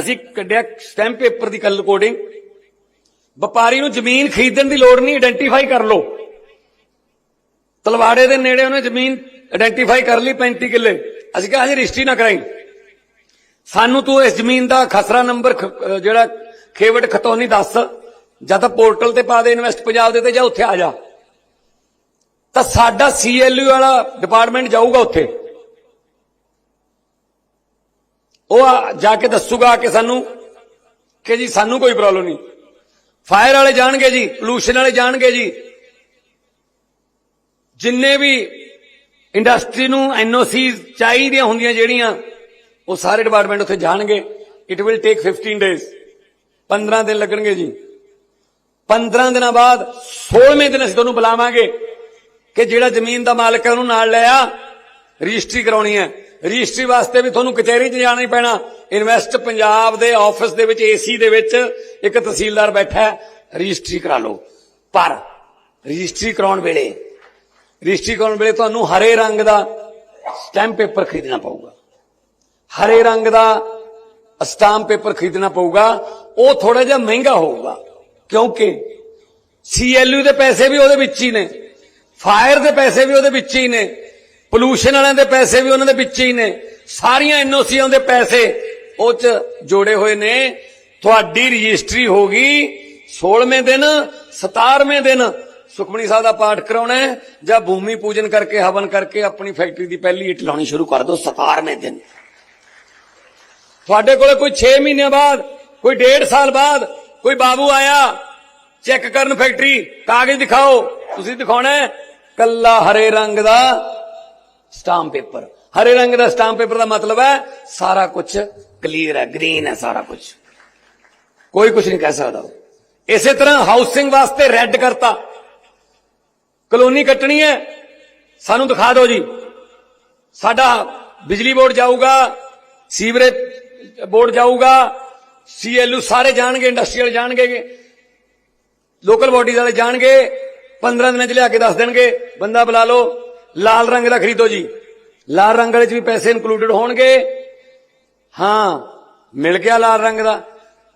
ਅਸੀਂ ਕੱਢਿਆ stamp paper ਦੀ ਕੱਲ ਕੋਡਿੰਗ ਵਪਾਰੀ ਨੂੰ ਜ਼ਮੀਨ ਖਰੀਦਣ ਦੀ ਲੋੜ ਨਹੀਂ ਆਇਡੈਂਟੀਫਾਈ ਕਰ ਲਓ। ਤਲਵਾੜੇ ਦੇ ਨੇੜੇ ਉਹਨੇ ਜ਼ਮੀਨ ਆਇਡੈਂਟੀਫਾਈ ਕਰ ਲਈ 35 ਕਿੱਲੇ। ਅਸੀਂ ਕਿਹਾ, ਹਜੇ ਰਜਿਸਟਰੀ ਨਾ ਕਰਾਈ। ਸਾਨੂੰ ਤੂੰ ਇਸ ਜ਼ਮੀਨ ਦਾ ਖਸਰਾ ਨੰਬਰ ਜਿਹੜਾ ਖੇਵਟ ਖਤੌਨੀ ਦੱਸ। ਜਾਂ ਤਾਂ ਪੋਰਟਲ ਤੇ ਪਾ ਦੇ ਇਨਵੈਸਟ ਪੰਜਾਬ ਦੇ ਤੇ ਜਾਂ ਉੱਥੇ ਆ ਜਾ। ਤਾਂ ਸਾਡਾ ਸੀਐਲਯੂ ਵਾਲਾ ਡਿਪਾਰਟਮੈਂਟ ਜਾਊਗਾ ਉੱਥੇ। ਉਹ ਆ- ਜਾ ਕੇ ਦੱਸੂਗਾ ਕਿ ਸਾਨੂੰ ਕਿ ਜੀ ਸਾਨੂੰ ਕੋਈ ਪ੍ਰੋਬਲਮ ਨਹੀਂ। ਫਾਇਰ ਵਾਲੇ ਜਾਣਗੇ ਜੀ ਪੋਲੂਸ਼ਨ ਵਾਲੇ ਜਾਣਗੇ ਜੀ। ਜਿੰਨੇ ਵੀ ਇੰਡਸਟਰੀ ਨੂੰ ਐਨਓਸੀ ਚਾਹੀਦੀਆਂ ਹੁੰਦੀਆਂ ਜਿਹੜੀਆਂ, ਉਹ ਸਾਰੇ ਡਿਪਾਰਟਮੈਂਟ ਉੱਥੇ ਜਾਣਗੇ। ਇਟ ਵਿਲ ਟੇਕ 15 ਡੇਜ਼ 15 ਦਿਨ ਲੱਗਣਗੇ ਜੀ। 15 ਦਿਨਾਂ ਬਾਅਦ 16ਵੇਂ ਦਿਨ ਅਸੀਂ ਤੁਹਾਨੂੰ ਬੁਲਾਵਾਂਗੇ ਕਿ ਜਿਹੜਾ ਜ਼ਮੀਨ ਦਾ ਮਾਲਕ ਹੈ ਉਹਨੂੰ ਨਾਲ ਲੈ ਆ, ਰਜਿਸਟਰੀ ਕਰਾਉਣੀ ਹੈ। ਰਜਿਸਟਰੀ ਵਾਸਤੇ ਵੀ ਤੁਹਾਨੂੰ ਕਚਹਿਰੀ 'ਚ ਜਾਣਾ ਹੀ ਪੈਣਾ। ਇਨਵੈਸਟ ਪੰਜਾਬ ਦੇ ਆਫਿਸ ਦੇ ਵਿੱਚ ਏਸੀ ਦੇ ਵਿੱਚ ਇੱਕ ਤਹਿਸੀਲਦਾਰ ਬੈਠਾ ਹੈ। ਰਜਿਸਟਰੀ ਕਰਾ ਲਓ। ਪਰ ਰਜਿਸਟਰੀ ਕਰਾਉਣ ਵੇਲੇ, ਰਜਿਸਟਰੀ ਕਰਾਉਣ ਵੇਲੇ ਤੁਹਾਨੂੰ ਹਰੇ ਰੰਗ ਦਾ ਸਟੈਂਪ ਪੇਪਰ ਖਰੀਦਣਾ ਪਊਗਾ। ਹਰੇ ਰੰਗ ਦਾ ਸਟਾਂਪ ਪੇਪਰ ਖਰੀਦਣਾ ਪਊਗਾ। ਉਹ ਥੋੜਾ ਜਿਹਾ ਮਹਿੰਗਾ ਹੋਊਗਾ, ਕਿਉਂਕਿ ਸੀਐਲਯੂ ਦੇ ਪੈਸੇ ਵੀ ਉਹਦੇ ਵਿੱਚ ਹੀ ਨੇ। ਫਾਇਰ ਦੇ ਪੈਸੇ ਵੀ ਉਹਦੇ ਵਿੱਚ ਹੀ ਨੇ। ਪੋਲੂਸ਼ਨ ਵਾਲਿਆਂ ਦੇ ਪੈਸੇ ਵੀ ਉਹਨਾਂ ਦੇ ਵਿੱਚ ਹੀ ਨੇ। ਸਾਰੀਆਂ ਐਨਓਸੀਆਂ ਦੇ ਪੈਸੇ ਉਹ ਚ ਜੋੜੇ ਹੋਏ ਨੇ। ਤੁਹਾਡੀ ਰਜਿਸਟਰੀ ਹੋ ਗਈ 16ਵੇਂ ਦਿਨ 17ਵੇਂ ਦਿਨ ਸੁਖਮਣੀ ਸਾਹਿਬ ਦਾ ਪਾਠ ਕਰਾਉਣਾ ਹੈ ਜਾਂ ਭੂਮੀ ਪੂਜਨ ਕਰਕੇ, ਹਵਨ ਕਰਕੇ ਆਪਣੀ ਫੈਕਟਰੀ ਦੀ ਪਹਿਲੀ ਇੱਟ ਲਾਉਣੀ ਸ਼ੁਰੂ ਕਰ ਦਿਓ 17ਵੇਂ ਦਿਨ। ਤੁਹਾਡੇ ਕੋਲੇ ਕੋਈ 6 ਮਹੀਨਿਆਂ ਬਾਅਦ, ਕੋਈ 1.5 ਸਾਲ ਬਾਅਦ ਕੋਈ ਬਾਬੂ ਆਇਆ, ਚੈੱਕ ਕਰਨ ਫੈਕਟਰੀ, ਕਾਗਜ਼ ਦਿਖਾਓ, ਤੁਸੀਂ ਦਿਖਾਉਣਾ ਕੱਲਾ ਹਰੇ ਰੰਗ ਦਾ ਸਟਾਂਪ ਪੇਪਰ ਹਰੇ ਰੰਗ ਦਾ ਸਟਾਂਪ ਪੇਪਰ ਦਾ ਮਤਲਬ ਹੈ ਸਾਰਾ ਕੁਝ ਕਲੀਅਰ ਹੈ ਗ੍ਰੀਨ ਹੈ ਸਾਰਾ ਕੁਝ ਕੋਈ ਕੁਝ ਨਹੀਂ ਕਹਿ ਸਕਦਾ ਇਸੇ ਤਰ੍ਹਾਂ ਹਾਊਸਿੰਗ ਵਾਸਤੇ ਰੈੱਡ ਕਰਤਾ। ਕਲੋਨੀ ਕੱਟਣੀ ਹੈ। ਸਾਨੂੰ ਦਿਖਾ ਦਿਓ ਜੀ। ਸਾਡਾ ਬਿਜਲੀ ਬੋਰਡ ਜਾਊਗਾ, ਸੀਵਰੇਜ ਬੋਰਡ ਜਾਊਗਾ ਸੀਐਲਯੂ ਸਾਰੇ ਜਾਣਗੇ ਇੰਡਸਟਰੀਅਲ ਜਾਣਗੇ ਲੋਕਲ ਬਾਡੀਜ਼ ਵਾਲੇ ਜਾਣਗੇ 15 ਦਿਨਾਂ ਚ ਲਿਆ ਕੇ ਦੱਸ ਦੇਣਗੇ, ਬੰਦਾ ਬੁਲਾ ਲਓ। ਲਾਲ ਰੰਗ ਦਾ ਖਰੀਦੋ ਜੀ। ਲਾਲ ਰੰਗ ਵਾਲੇ ਚ ਵੀ ਪੈਸੇ ਇਨਕਲੂਡਡ ਹੋਣਗੇ। ਹਾਂ, ਮਿਲ ਗਿਆ ਲਾਲ ਰੰਗ ਦਾ।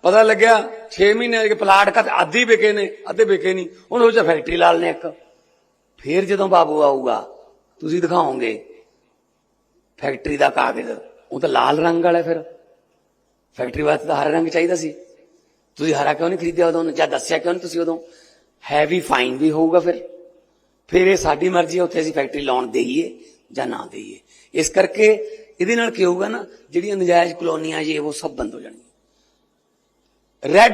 ਪਤਾ ਲੱਗਿਆ 6 ਮਹੀਨੇ ਦੇ ਪਲਾਟ ਕਾ ਆਧੀ ਵਿਕੇ ਨੇ, ਅੱਧੇ ਵਿਕੇ ਨਹੀਂ। ਹੁਣ ਉਹ ਚ ਫੈਕਟਰੀ ਲਾਲ ਨੇ ਇੱਕ। ਫੇਰ ਜਦੋਂ ਬਾਬੂ ਆਊਗਾ, ਤੁਸੀਂ ਦਿਖਾਓਗੇ ਫੈਕਟਰੀ ਦਾ ਕਾਗਜ਼। ਉਹ ਤਾਂ ਲਾਲ ਰੰਗ ਵਾਲਾ ਫਿਰ। ਫੈਕਟਰੀ ਵਾਸਤੇ ਤਾਂ ਹਰਾ ਰੰਗ ਚਾਹੀਦਾ ਸੀ। ਤੁਸੀਂ ਹਰਾ ਕਿਉਂ ਨਹੀਂ ਖਰੀਦਿਆ ਉਦੋਂ? ਜਾਂ ਦੱਸਿਆ ਕਿਉਂ ਨਹੀਂ ਤੁਸੀਂ ਉਦੋਂ? ਹੈਵੀ ਫਾਈਨ ਵੀ ਹੋਊਗਾ ਫਿਰ। ਫਿਰ ਇਹ ਸਾਡੀ ਮਰਜ਼ੀ ਹੈ, ਉੱਥੇ ਅਸੀਂ ਫੈਕਟਰੀ ਲਾਉਣ ਦੇਈਏ ਜਾਂ ਨਾ ਦੇਈਏ। ਇਸ ਕਰਕੇ ਇਹਦੇ ਨਾਲ ਕੀ ਹੋਊਗਾ ਨਾ, ਜਿਹੜੀਆਂ ਨਜਾਇਜ਼ ਕਲੋਨੀਆਂ ਜੇ, ਉਹ ਸਭ ਬੰਦ ਹੋ ਜਾਣਗੀਆਂ। ਰੈੱਡ